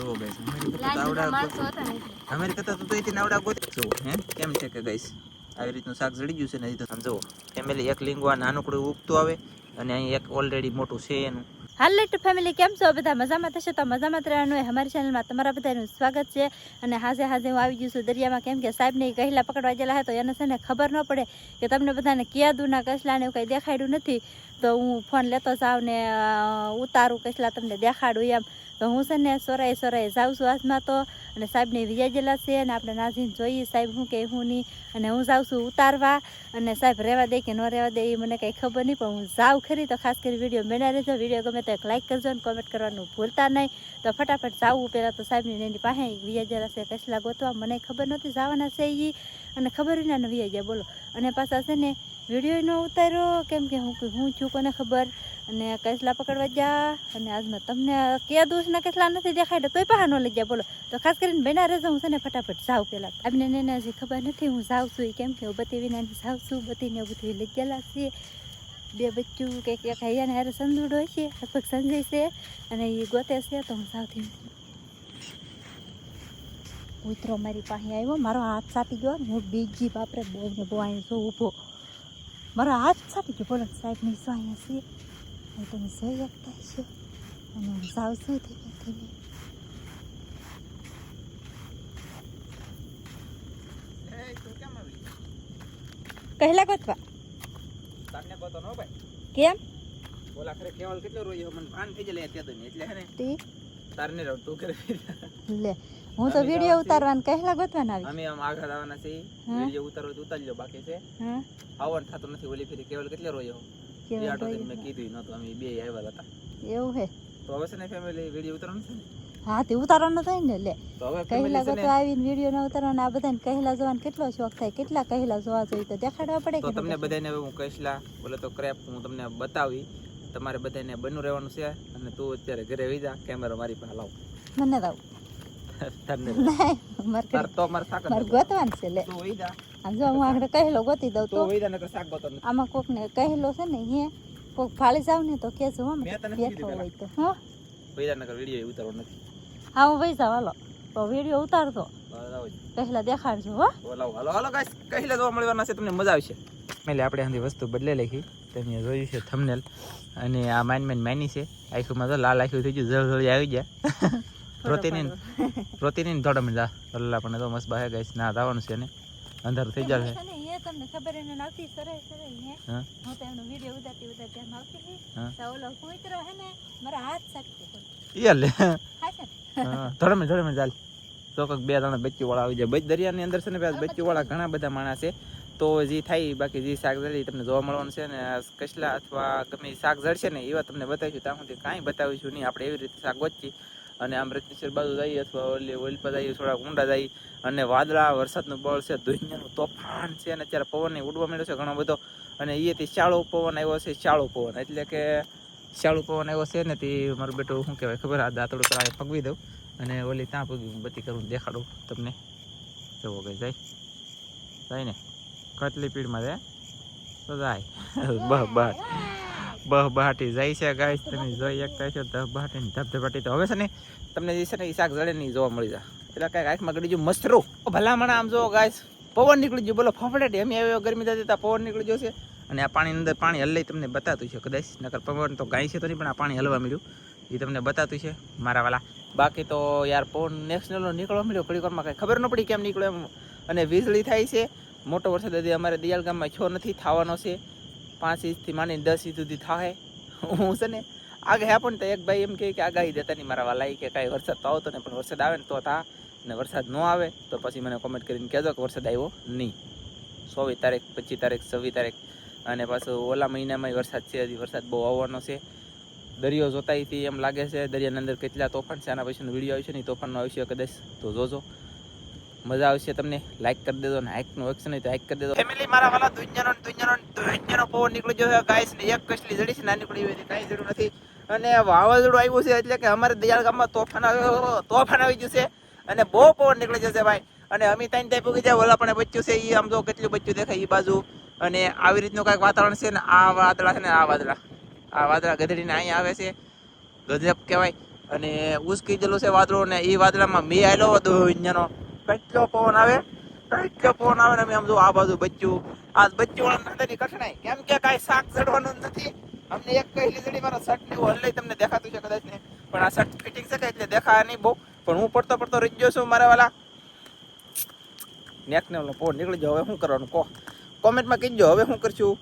જોવો ગાઈસ અમારી કરતા તો લાલ આવડા માણસો હતા ને એટલે. અમારી કરતા તો તોય તેને આવડા ગોતી જુઓ હે? કેમ છે કે ગાઈસ આવી રીતનું શાક જડી ગયું છે ને તો આમ ફેમિલી એક લીંગવા નાનકડું ઉગતું આવે અને અહીં એક ઓલરેડી મોટું છે એનું. હાલ લેટ ફેમિલી કેમ છો? બધા મજામાં થશે? તો મજામાં રહેવાનું એ અમારી ચેનલમાં તમારા બધાનું સ્વાગત છે. અને હાજે હાજે હું આવી ગયું છું દરિયામાં. કેમ કે સાહેબને કહેલા પકડવા ગયેલા હતા તો એને છે ને ખબર ન પડે કે તમને બધાને કયા દૂના કસલા ને એવું કંઈ દેખાડ્યું નથી. તો હું ફોન લેતો જાઉં ને ઉતારું કસલા તમને દેખાડું એમ. તો હું છે ને સોરાએ સોરાએ જાઉં છું આજમાં તો અને સાહેબને વિજય ગયેલા છે અને આપણે નાજીને જોઈએ. સાહેબ શું કે હું નહીં? અને હું જાઉં છું ઉતારવા. અને સાહેબ રહેવા દે કે ન રહેવા દે એ મને કંઈ ખબર નહીં, પણ હું જાઉં ખરી. તો ખાસ કરી વીડિયો મેળા રહેજો વીડિયો ગમે તો એક લાઇક કરજો અને કોમેન્ટ કરવાનું ભૂલતા નહીં. તો ફટાફટ જાવું પહેલાં તો સાહેબની એની પાસે વિયા જરા છે. કસલા ગોતવા. મને ખબર નહોતી જવાના છે એ અને ખબર ના ને વિયા ગયા. બોલો. અને પાછા છે ને વીડિયો ન ઉતાર્યો કેમ કે હું હું છું કોને ખબર? અને કેસલા પકડવા જા. અને આજમાં તમને કયા દોષના કેસલા નથી દેખાડ્યા, તોય પહાનો લઈ જાય બોલો. તો ખાસ કરીને બેના રહેજો, હું છે ને ફટાફટ જાઉં પહેલાં. આમને એને હજી ખબર નથી, હું જાઉં છું કેમ કે હું બધી વિનાની જાઉં છું બધીને બધું લઈ ગયેલા છીએ બે બચ્ચું કંઈક એક હૈયાને હારે સંદુડો છે, લગભગ સંજય છે, અને એ ગોતે છે, તો હું સાવથી કૂતરો મારી પાસે આવ્યો, મારો હાથ સાપી ગયો હું બીજી બાપરે બહુ ને બહુ અહીંયા શું ઊભો. મારો હાથ સાટી ગયો બોલો સાહેબની શું અહીંયા છે હવે તમે જોઈ શકતા છો અને હું જાઉં છું ધીમે ધીમે કહેલા ગોતવા તારને ગોતો ન ભાઈ કેમ બોલા ખરે કેવલ કેટલો રોયો મને ભાન થઈ જાય તો એટલે હે ને તી તારને રહો તું કરે લે હું તો વીડિયો ઉતારવાનું કહેલા ગોતવાના આવી. અમે આમ આગળ આવવાના છે વિડિયો વીડિયો તો ઉતારી લો બાકી છે. આવવાનું થતું નથી. ઓલી ફેરી કેવલ કેટલે રોયો? એ આટો? મેં કીધું નતું અમે બે આવ્યા હતા. એવું હે? તો હવે છે ને ફેમિલી વિડિયો ઉતારવાનું છે ને? હા તે ઉતારવાનું થાય ને લે. કહેલા ગોતો આવીને વીડિયો ના ઉતારવાના. આ બધાને કહેલા જોવાનો કેટલો શોખ થાય? કેટલા કહેલા જોવા જોઈએ તો દેખાડવા પડે તો કે તમને બધાને હવે હું કહેલા બોલે તો ક્રેપ હું તમને બતાવી. તમારે બધાને બનવું રહેવાનું છે. અને તું અત્યારે ઘરે વહી જા. કેમેરો મારી પાસે લાવ? મને નહીં મારે તો મારે શાક જ ગોતવાનું છે લે. તું જા. આમ જો હું આગળ કહેલો ગોતી દઉં તો વહી જા નકર શાક ગોતો આમાં કોક ને કહેલો છે ને હે કોક ફાળી જાવ ને તો કેજો હો મેં તને કીધું હોય તો હા. વહી જા નકર વીડિયો ઉતારવો નથી. હા હું જાવ હાલો. તો વીડિયો ઉતારતો. પહેલા દેખાડજો હો. હાલો હાલો ગાઈસ કહીલે જોવા મળવાના છે તમને મજા આવશે. એટલે આપણે આની વસ્તુ બદલે લખી તમે જોયું છે થમનેલ અને આ માઇન માઇન માની છે. આખું તો લાલ આખું થઈ ગયું જળ જળી આવી ગયા. પ્રોટીન પ્રોટીન થોડા મિનિટ અલ્લા પણ તો મસ્ત બાહે ગઈ ના આવવાનું છે ને. અંધારું થઈ જશે. તમને ખબર એને આવતી સરાય સરાય હે. હું તો એમનો વીડિયો ઉતારતી ઉતારતી એમ આવતી હે. તો ઓલો કૂતરો હે ને મારા હાથ સાકતી યાર લે થોડા મિનિટ થોડા મિનિટ ચાલ. તો કંઈક બે ત્રણ બચ્ચી વાળા આવી જાય. બચ દરિયાની અંદર છે ને બચ્ચી વાળા ઘણા બધા માણસ છે. તો જે થાય બાકી જે શાક જળી તમને જોવા મળવાનું છે ને કસલા અથવા ગમે શાક જળશે ને એવા તમને બતાવીશું. ત્યાં સુધી કાંઈ બતાવીશું નહીં. આપણે એવી રીતે શાક ગોચી અને આમ રત્નેશ્વર બાજુ જઈએ અથવા ઓલી ઓલપા જઈએ, થોડાક ઊંડા જઈએ. અને વાદળા, વરસાદનું બળ છે, દુનિયાનું તોફાન છે, અને અત્યારે પવન ઉડવા મળ્યો છે ઘણો બધો. અને એથી શાળો પવન આવ્યો છે શાળો પવન. એટલે કે શાળો પવન આવ્યો છે ને, તે મારું બેટું શું કહેવાય ખબર? આ દાંતડું કરાવે પગવી દઉં. અને ઓલી ત્યાં પગવી બધી કરું, દેખાડું તમને. જવો કે જાય. જાય ને. કટલી પીડમાં જાય. તો જાય. બહ બહ બહ બહાટી જાય છે ગાય તમે જોઈ શકતા છો ધબ બહાટી ને ધબધબાટી તો હવે છે ને તમને જે છે ને શાક જડે નહીં જોવા મળી જાય. એટલે કાંઈક આંખમાં ગળી ગયું મસ્તરું ભલામણ આમ જો ગાય પવન નીકળી ગયું. બોલો, ફફડાટી એમ આવ્યો, ગરમી થતી ત્યાં પવન નીકળી ગયો છે. અને આ પાણીની અંદર પાણી હલાઈ તમને બતાતું છે, કદાચ. નકર પવન તો ગાય છે તો નહીં, પણ આ પાણી હલવા મળ્યું. એ તમને બતાતું છે, મારા વાલા. બાકી તો યાર, પવન નેશનલનો નીકળવા મળ્યો. ઘડી વારમાં કાંઈ ખબર ન પડી કેમ નીકળ્યો એમ. અને વીજળી થાય છે. મોટો વરસાદ હજી અમારે દિયાલ ગામમાં છો નથી, થવાનો છે. પાંચ ઇંચથી માંડીને દસ ઇંચ સુધી થાય હું છે ને આગાહી હે પણ તો એક ભાઈ એમ કહે કે આગાહી દેતા નહીં મારા વાલા કે કાંઈ વરસાદ તો આવતો ને પણ વરસાદ આવે ને તો થા. ને વરસાદ ન આવે, તો પછી મને કોમેન્ટ કરીને કહેજો કે વરસાદ આવ્યો નહીં. સોવી તારીખ, પચીસ તારીખ, છવ્વીસ તારીખ, અને પાછું ઓલા મહિનામાં વરસાદ છે, હજી વરસાદ બહુ આવવાનો છે. દરિયો જોતાઈથી એમ લાગે છે, દરિયાની અંદર કેટલા તોફાન છે, આના પછીનો વીડિયો આવશે નહીં, તોફાનનો આવશે કદાચ, તો જોજો. મજા આવશે તમને. લાઈક કરી દેજો ને હાઈકનું એક્શન હોય તો હાઈક કરી દેજો. ફેમિલી મારા વાલા દુનિયાનો ને દુનિયાનો ને દુનિયાનો પવન નીકળી ગયો ગાઈસ ને એક કસલી જડી છે, નાની પડી હોય કાંઈ જરૂર નથી. અને વાવાઝોડું આવ્યું છે એટલે કે અમારે દયાળ ગામમાં તોફાન તોફાન આવી ગયું છે. અને બહુ પવન નીકળી જશે ભાઈ. અને અમે ત્યાં ત્યાં પૂગી જાય ઓલા પણ બચ્યું છે એ આમ જો કેટલું બચ્યું દેખાય એ બાજુ. અને આવી રીતનું કાંઈક વાતાવરણ છે ને આ વાદળા છે ને આ વાદળા. આ વાદળા ગધડીને અહીંયા આવે છે. ગજબ કહેવાય. અને ઉસકી જેલું છે વાદળો ને એ વાદળામાં મેં આવેલો દુનિયાનો. કેટલો પવન આવે કેટલો પવન આવે ને અમે આમ જો આ બાજુ બચ્ચું આ બચ્ચું વાળા કઠણાઈ. કેમ કે કાંઈ શાક ચડવાનું નથી. અમને એક કહી જડી મારો શર્ટ ને એવું હલ્લે તમને દેખાતું છે કદાચ ને. પણ આ શર્ટ ફિટિંગ છે એટલે દેખાય નહીં બહુ. પણ હું પડતો પડતો રહી ગયો છું મારા વાલા. નેક ને ઓલો પવન નીકળી જાવ હવે શું કરવાનું? કહો કોમેન્ટમાં કહીજો. હવે શું કરશું?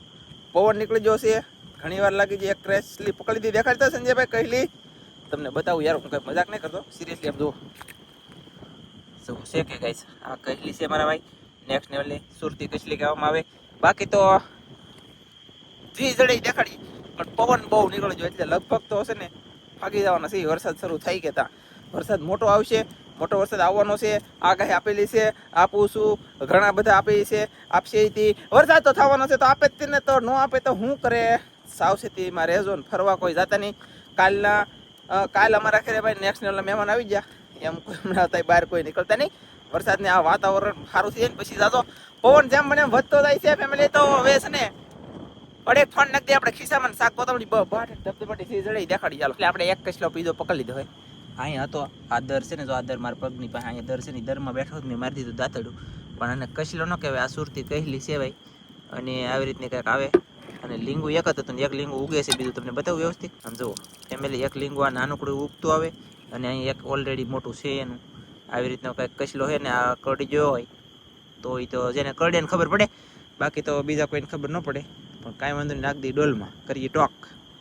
પવન નીકળી ગયો છે. ઘણી વાર લાગી જાય એક ક્રેશલી પકડી દીધી. દેખાડતા સંજયભાઈ કહેલી? તમને બતાવું યાર, હું કઈ મજાક નહીં કરતો. સિરિયસલી આપ જુઓ. શું છે કે ગાઈસ આ કહેલી છે મારા ભાઈ. નેક્સ્ટ લેવલની સુરતી કચલી કહેવામાં આવે. બાકી તો જી જડી દેખાડી. પણ પવન બહુ નીકળી ગયો એટલે લગભગ તો હશે ને ભાગી જવાના છે. વરસાદ શરૂ થઈ ગયા હતા વરસાદ મોટો આવશે. મોટો વરસાદ આવવાનો છે. આગાહી આપેલી છે. આપું છું ઘણા બધા આપેલી છે. આપશે વરસાદ તો થવાનો છે. તો આપે જ તે ન આપે તો શું કરે? સાવચેતીમાં રહેજો ને ફરવા કોઈ જાતા નહીં. કાલના કાલ અમારા ઘરે ભાઈ નેક્સ્ટ લેવલના મહેમાન આવી ગયા. એમ કોઈ હમણાં થાય બહાર કોઈ નીકળતા નહીં. વરસાદને આ વાતાવરણ સારું થઈ ને પછી જાજો. પવન જેમ મને વધતો જાય છે ફેમિલી તો હવે છે ને અડે ફોન નાખી આપણે ખિસ્સામાં શાક પોતાની બાટ ધબધબાટી થી જડી દેખાડી ચાલો. એટલે આપણે એક કચલો પીધો, પકડી લીધો હોય. અહીંયા હતો, આ દર છે ને જો આ દર મારા પગની પાસે, અહીંયા દર છે ને દરમાં બેઠો મેં મારી દીધું દાંતડું. પણ આને કચલો ન કહેવાય, આ સુરતી કહેલી સેવાય. અને આવી રીતની કંઈક આવે. અને લીંગુ એક જ હતું ને, એક લીંગુ ઉગે છે બીજું તમને બતાવું વ્યવસ્થિત. આમ જુઓ ફેમિલી એક લીંગુ આ નાનકડું ઉગતું આવે. અને અહીં એક ઓલરેડી મોટું છે એનું. આવી રીતનો કંઈક કચલો છે ને, આ કરડી જોયો હોય, તો એ તો જેને કરડે ને ખબર પડે. બાકી તો બીજા કોઈને ખબર ન પડે. પણ કાંઈ વાંધો નાખ દી ડોલમાં, કરીએ ટોક.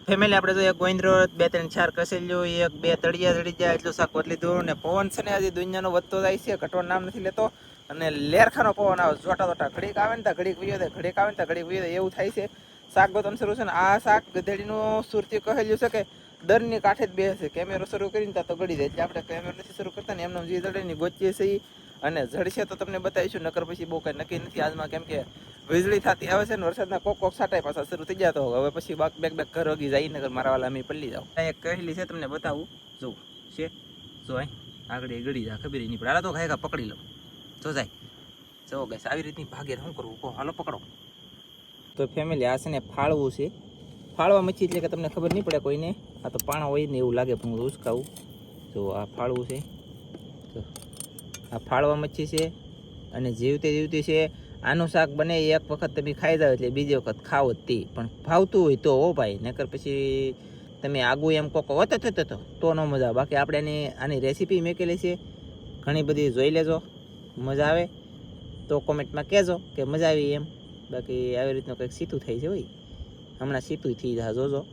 ફેમિલી આપણે તો એક ગોઈન્દ્રો બે ત્રણ ચાર કસેલ્યો એક બે તળિયા તળી જાય, એટલું શાક બદલી દો ને પવન છે ને, હજી દુનિયાનો વધતો જાય છે ઘટવાનું નામ નથી લેતો. અને લેરખાનો પવન આવે જોટા જોટા ઘડીક આવે ને ત્યાં ઘડીક વયો જાય ઘડીક આવે ને ત્યાં ઘડીક વયો જાય એવું થાય છે. શાક ગોતમ શરૂ છે ને, આ શાક ગધેડીનું સુરતી કહેલું છે કે દરની કાંઠે જ બેસે. કેમેરો શરૂ કરીને ત્યાં તો ગળી જાય. એટલે આપણે કેમેરો નથી શરૂ કરતા ને એમનો જે જડે ની ગોચીએ છે ઈ. અને જડશે તો તમને બતાવીશું, નકર પછી બહુ કંઈ નક્કી નથી. આજમાં કેમ કે વીજળી થતી આવે છે ને વરસાદના કોક કોક સાટાય પાછા શરૂ થઈ જતો હવે પછી બાક બેક બેક ઘર વગી જાય. નગર મારા વાલા અમે પલ્લી જાવ એક કહેલી છે તમને બતાવું. જો, છે? જો અહીં આગળ એ ગળી જાય, ખબર નહીં પડે. હાલો તો ખાય પકડી લો. જો જાય. જો ગેસ આવી રીતની ભાગે શું કરવું? કહો, હાલો પકડો. તો ફેમિલી આ છે ને ફાળવું છે. ફાળવા મચી એટલે કે તમને ખબર નહીં પડે કોઈને. આ તો પાણા હોય ને એવું લાગે, પણ હું ઉસકાવું જો આ ફાળવું છે. તો આ ફાળવા મચ્છી છે અને જીવતી જીવતી છે. આનું શાક બને એક વખત તમે ખાઈ જાઓ એટલે બીજી વખત ખાઓ જ તે. પણ ભાવતું હોય તો હો ભાઈ, નકર પછી તમે આગું એમ કોકો હોત તો તો તો ન મજા આવે. બાકી આપણે એની આની રેસીપી મેકેલી છે. ઘણી બધી જોઈ લેજો. મજા આવે. તો કોમેન્ટમાં કહેજો કે મજા આવી એમ. બાકી આવી રીતનું કંઈક સીતું થાય છે હોય. હમણાં સીતું થઈ જા જોજો.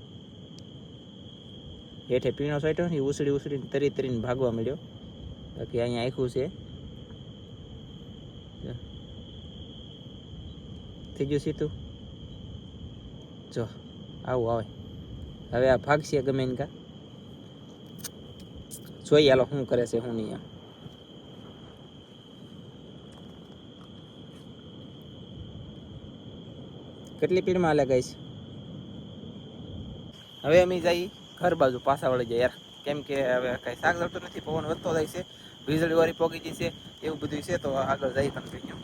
હેઠે પીણો સોટ્યો ને ઈ ઉસળી ઉસળીને તરી તરીને ભાગવા મળ્યો બાકી અહીંયા આખું છે. થઈ ગયું સીતું? જો, આવું આવે. હવે આ ભાગશે ગમે કા. જોઈએ હાલો શું કરે છે, શું નહીં કેટલી પીડમાં અલગ છે હવે અમે જઈ ઘર બાજુ પાછા વળી જાય યાર. કેમ કે હવે કઈ શાક જડતું નથી પવન વધતો જાય છે વીજળી વાળી પોગી ગઈ છે એવું બધું છે તો આગળ જઈ કન્ટિન્યુ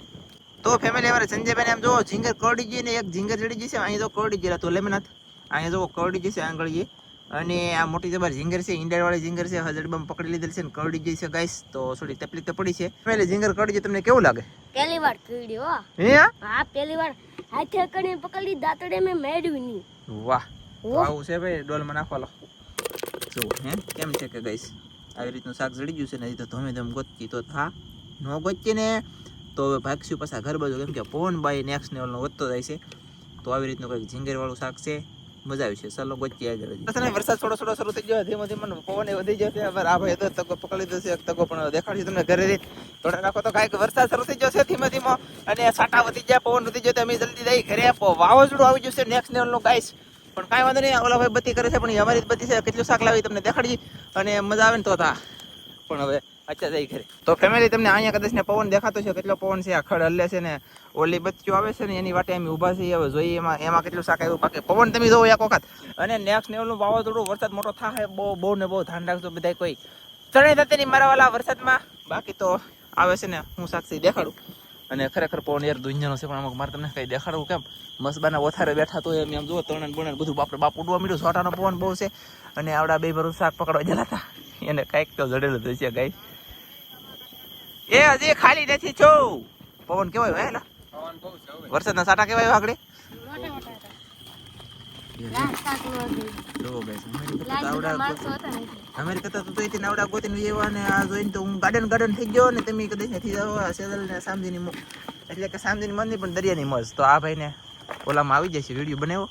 તો ફેમિલી અમારે સંજયભાઈ આમ જો ઝીંગર કરડી ગઈ ને એક ઝીંગર ચડી જશે અહીં તો કરડી ગયેલા તો લેમનાથ. અહીંયા જો કરડી જશે આંગળ ગઈ અને આ મોટી જબર ઝીંગર છે ઇન્ડિયન વાળી ઝીંગર છે હજડબામ પકડી લીધેલ છે ને કરડી જઈ છે ગાઈસ. તો થોડી તકલીફ તો પડી છે. પહેલે ઝીંગર કરડી જાય તમને કેવું લાગે? પહેલી વાર કરડી હો. હે હા? પહેલી વાર હાથે કરીને પકડી દાંતડે મેં મેળવી નહીં. વાહ. આવું છે ભાઈ ડોલમાં નાખવા લો. જો હે? કેમ છે કે ગઈશ આવી રીતનું શાક જડી ગયું છે ને તો ધમે ધમ ગોતતી તો થા. ન ગોતતી ને તો હવે ભાગશું પાછા ઘર બાજુ કેમ કે પવન બાય નેક્સ્ટ લેવલનો વધતો જાય છે. તો આવી રીતનું કંઈક ઝીંગર વાળું શાક છે. મજા આવી છે. ચલો ગોચી આગળ વરસાદ થોડો થોડો શરૂ થઈ ગયો. ધીમે ધીમે પવન વધી ગયો છે. હવે આ ભાઈ તો તકો પકડી લીધો છે. એક તકો પણ દેખાડ્યું તમને ઘરે થોડા રાખો તો કાંઈક વરસાદ શરૂ થઈ ગયો છે ધીમે ધીમે. અને સાટા વધી જાય પવન વધી જાય તો અમે જલ્દી જઈ ઘરે વાવાઝોડું આવી જશે નેક્સ્ટ લેવલનું ગાઈસ. પણ કાંઈ વાંધો નહીં, ઓલા ભાઈ બત્તી કરે છે, પણ અમારી બત્તી છે, કેટલું શાક લાવી તમને દેખાડી અને મજા આવે ને તો તા પણ હવે અચ્છા જઈ ઘરે. તો ફેમિલી તમને અહીંયા કદાચ ને પવન દેખાતો છે, કેટલો પવન છે, આ ખડ હલ્લે છે ને, ઓલી બચ્ચું આવે છે ને, એની વાટે અમે ઊભા છીએ, હવે જોઈએ એમાં એમાં કેટલું શાક આવ્યું પાકે પવન તમે જોવો એક વખત. અને નેક્સ્ટ લેવલનું વાવાઝોડું, વરસાદ મોટો થાય, બહુ બહુ ને બહુ ધ્યાન રાખજો બધા કોઈ. ચણે થતી નહીં મારા વાલા વરસાદમાં. બાકી તો આવે છે ને, હું સાક્ષી દેખાડું. અને ખરેખર પવન યાર દુનિયાનો છે પણ અમુક મારે તમને કંઈ દેખાડવું કેમ? મસબાના ઓથારે બેઠા તો એમ એમ જુઓ તણન બણન બધું બાપડે બાપ ઉડવા મળ્યું સોટાનો પવન બહુ છે. અને આવડા બે ભરું શાક પકડવા ગયેલા હતા. એને કાંઈક તો જડેલું તો છે ગાઈ એ હજી ખાલી નથી છો. પવન કેવાય એલા વરસાદના સાટા કેવાય આગળ? અમારી કરતા તો લાજ આવડા માણસો હતા ને અમારી કરતા તો તોયથી નાવડા ગોતીને એવા આ જોઈને તો હું ગાર્ડન ગાર્ડન થઈ ગયો ને તમે કદાચ નથી જાવ સેદલ ને એટલે કે સામજીની પણ દરિયાની મોજ તો આ ભાઈને ઓલામાં આવી જશે વીડિયો બનાવો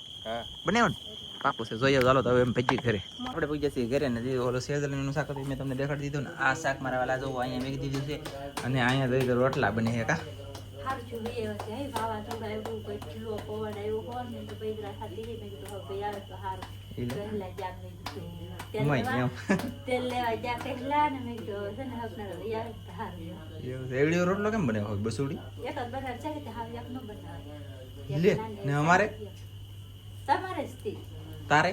બનાવો ને પાકું છે ચાલો તો હવે એમ ઘરે આપણે પૂછ્યા છીએ ઘરે ને ઓલો સેદલનું મેં તમને દેખાડી દીધું ને આ શાક મારા વાલા જોવો અહીંયા મેં દીધું અને અહીંયા જોઈ રોટલા બને છે કા? સારું છું એ છે હે વાવાઝોડું આવ્યું કેટલો પવન આવ્યો હોય ને તો પૈદરા ખાતી રહી. મેં કીધું હવે આવે તો સારું. પહેલા મેં કીધું તેલ લેવા- એમ. તેલ લેવા જા પહેલા ને મેં કીધું છે ને લઈ આવે તો સારું. એવું. એવડીઓ રોટલો કેમ બને હોય? બસુડી? એક જ બનાવે છે કે હાવ એક નો બનાવે. લે, ને અમારે? તમારે જ તી. તારે?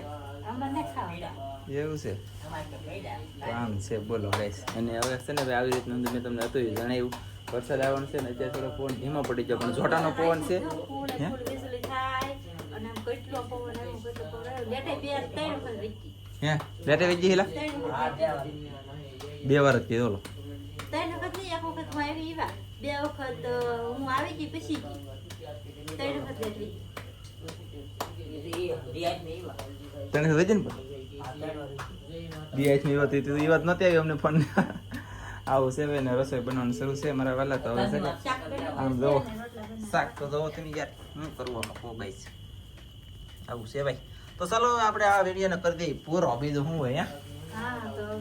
અમારે ખાવા એવું છે. આમ છે. બોલો ગાઈસ. અને હવે છે ને આવી રીતનું મેં તમને હતું જણાવ્યું વરસાદ આવવાનો છે ને અત્યારે થોડો પવન ધીમો પડી ગયો પણ જોટાનો પવન છે. હે? લેટે વેજી હેલા? બે વાર જ કીધો ઓલો. ત્રણ વખત નહીં એક વખત હું આવી એવા. બે વખત હું આવી ગઈ પછી ત્રણ વખત લેટવી વેજે ને પણ? બીએચની વાત હતી એ વાત નતી આવી અમને ફોન. આવું છે ને રસોઈ બનાવવાનું શરૂ છે મારા વાલા તો હવે છે આમ જો જોવો. શાક તો જોવો તમે યાર શું કરવું આમાં કો ગાઈસ આવું છે ભાઈ તો ચાલો આપણે આ વિડીયોને કરી દઈએ પૂરો બીજું શું હોય હે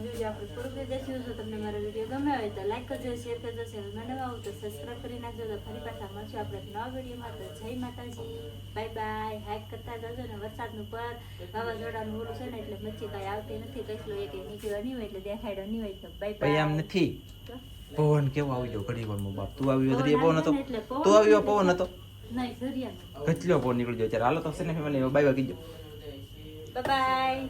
વીડિયો આપણે પૂરું કરી દઈશું. જો તમને મારો વીડિયો ગમે હોય તો લાઈક કરજો શેર કરજો ચેનલમાં નવા આવું તો સબસ્ક્રાઈબ કરી નાખજો. તો ફરી પાછા મળશું આપણે નવા વિડીયોમાં તો જય માતાજી. બાય બાય હાઈક કરતા જજો ને વરસાદનું પર વાવાઝોડાનું ઓલું છે ને એટલે મચ્છી કાંઈ આવતી નથી. કચલો એક નીકળ્યો નહીં હોય એટલે દેખાડ્યો નહીં હોય તો બાય બાય આમ નથી. પવન કેવો આવી ગયો ઘડી વાર બાપ. તું આવ્યો દરિયે પવન હતો. તું આવ્યો પવન હતો. કેટલો પવન નીકળી ગયો. ત્યારે હાલો તો બાય બાય કીજો બાય